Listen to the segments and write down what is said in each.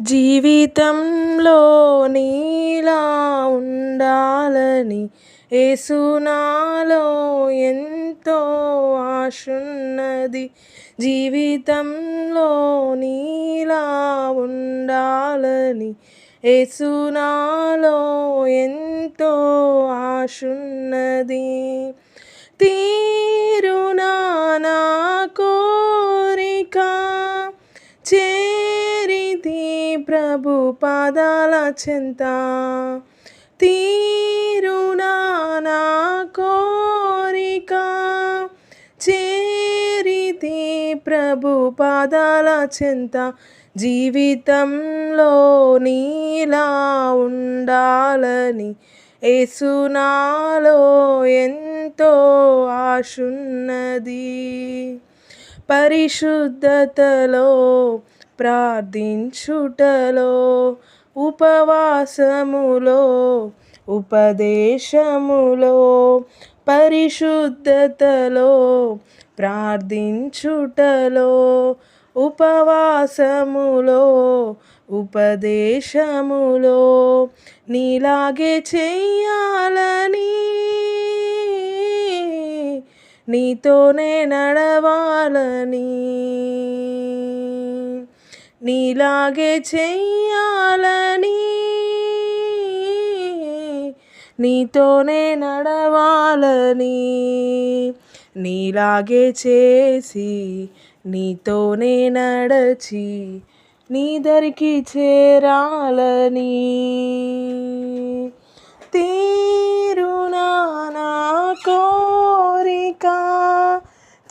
జీవితంలో నీలా ఉండాలని ఏసునాలో ఎంతో ఆశున్నది. జీవితంలో నీలా ఉండాలని ఏసునాలో ఎంతో ఆశున్నది. తీరునా ప్రభు పాదాల చెంత తీరునా నా కోరిక. చేరితి ప్రభు పాదాల చెంత జీవితంలో నీలా ఉండాలని. ఏసునాలో ఎంతో ఆశున్నది. పరిశుద్ధతలో ప్రార్థించుటలో ఉపవాసములో ఉపదేశములో పరిశుద్ధతలో ప్రార్థించుటలో ఉపవాసములో ఉపదేశములో నీలాగే చెయ్యాలని నీతోనే నడవాలని. నీలాగే చెయ్యాలని. నీతోనే నడవాలని. నీలాగే చేసి నీతోనే నడచి నీ దరికి చేరాలని. తీరునా నా కోరిక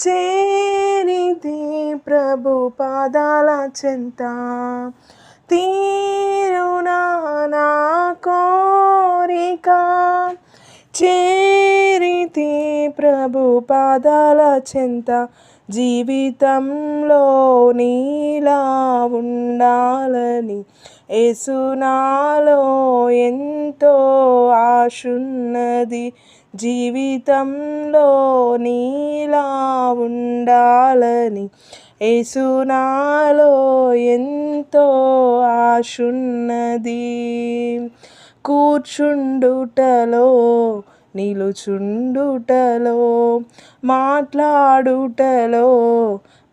చే ప్రభు పాదాల చెంత తీరునా నా కోరిక. చేరితి ప్రభు పాదాల చెంత జీవితంలో నీలా ఉండాలని ఏసునాలో ఎంతో ఆశున్నది. జీవితంలో నీలా ఉండాలని ఏసునాలో ఎంతో ఆశున్నది. కూర్చుండుటలో నిలుచుండుటలో మాట్లాడుటలో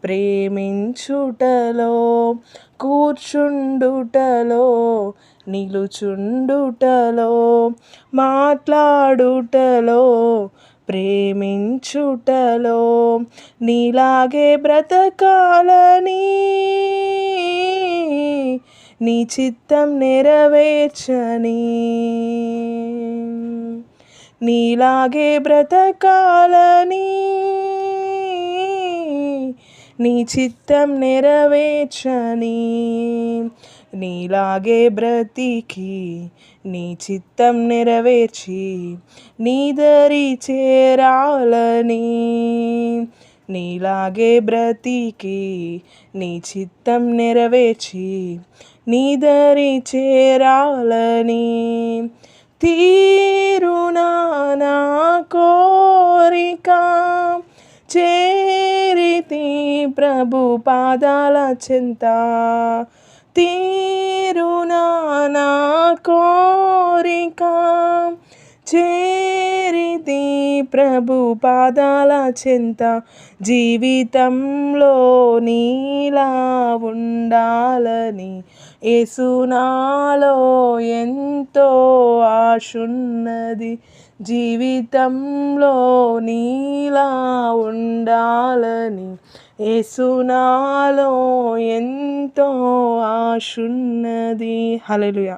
ప్రేమించుటలో కూర్చుండుటలో నిలుచుండుటలో మాట్లాడుటలో ప్రేమించుటలో నీలాగే బ్రతకాలని నీ చిత్తం నెరవేర్చని నీలాగే బ్రతకాలని. నీ చిత్తం నెరవేర్చని. నీలాగే బ్రతికి నీ చిత్తం నెరవేర్చి నీదరి చేరాలని. నీలాగే బ్రతికి నీ చిత్తం నెరవేర్చి నీదరి చేరాలని. తీ కోరిక చేరితి ప్రభు పాదాల చింత. తీరునా నా కోరిక నీతి ప్రభు పాదాల చింత జీవితంలో నీలా ఉండాలని ఏసునాలో ఎంతో ఆశున్నది జీవితంలో నీలా ఉండాలని ఏసునాలో ఎంతో ఆశున్నది. హలలుయా